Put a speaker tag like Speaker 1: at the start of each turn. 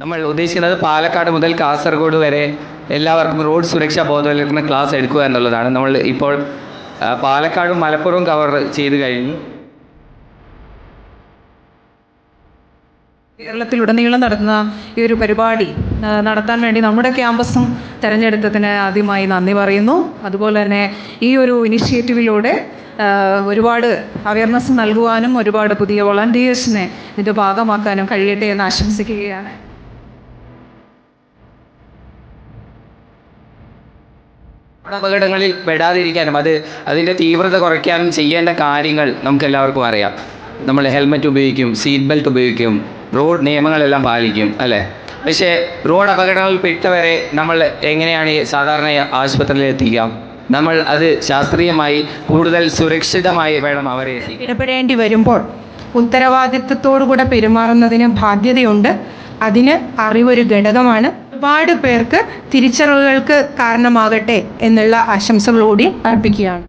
Speaker 1: നമ്മൾ ഉദ്ദേശിക്കുന്നത് പാലക്കാട് മുതൽ കാസർഗോഡ് വരെ എല്ലാവർക്കും റോഡ് സുരക്ഷാ ബോധവൽക്കരണ ക്ലാസ് എടുക്കുക എന്നുള്ളതാണ്. നമ്മൾ ഇപ്പോൾ പാലക്കാടും മലപ്പുറവും കവർ ചെയ്ത് കഴിഞ്ഞു.
Speaker 2: കേരളത്തിലുടനീളം നടത്തുന്ന ഈ ഒരു പരിപാടി നടത്താൻ വേണ്ടി നമ്മുടെ ക്യാമ്പസും തിരഞ്ഞെടുത്തതിന് ആദ്യമായി നന്ദി പറയുന്നു. അതുപോലെ തന്നെ ഈ ഒരു ഇനിഷ്യേറ്റീവിലൂടെ ഒരുപാട് അവയർനെസ് നൽകുവാനും ഒരുപാട് പുതിയ വോളണ്ടിയേഴ്സിനെ ഇതിന്റെ ഭാഗമാക്കാനും കഴിയട്ടെ എന്ന് ആശംസിക്കുകയാണ്.
Speaker 1: അപകടങ്ങളിൽ പെടാതിരിക്കാനും അത് അതിന്റെ തീവ്രത കുറയ്ക്കാനും ചെയ്യേണ്ട കാര്യങ്ങൾ നമുക്ക് എല്ലാവർക്കും അറിയാം. നമ്മൾ ഹെൽമെറ്റ് ഉപയോഗിക്കും സീറ്റ് ബെൽറ്റ് ഉപയോഗിക്കും റോഡ് നിയമങ്ങളെല്ലാം പാലിക്കും അല്ലേ? പക്ഷേ റോഡ് അപകടങ്ങളിൽ പെട്ടവരെ നമ്മൾ എങ്ങനെയാണ് സാധാരണ ആശുപത്രിയിൽ എത്തിക്കാം നമ്മൾ അത് ശാസ്ത്രീയമായി കൂടുതൽ സുരക്ഷിതമായി വേണം അവരെ
Speaker 3: ഇടപെടേണ്ടി വരുമ്പോൾ ഉത്തരവാദിത്വത്തോടുകൂടെ പെരുമാറുന്നതിന് ബാധ്യതയുണ്ട്. അതിന് അറിവൊരു ഘടകമാണ് ഒരുപാട് പേർക്ക് തിരിച്ചറിവുകൾക്ക് കാരണമാകട്ടെ എന്നുള്ള ആശംസകളോടി അർപ്പിക്കുകയാണ്.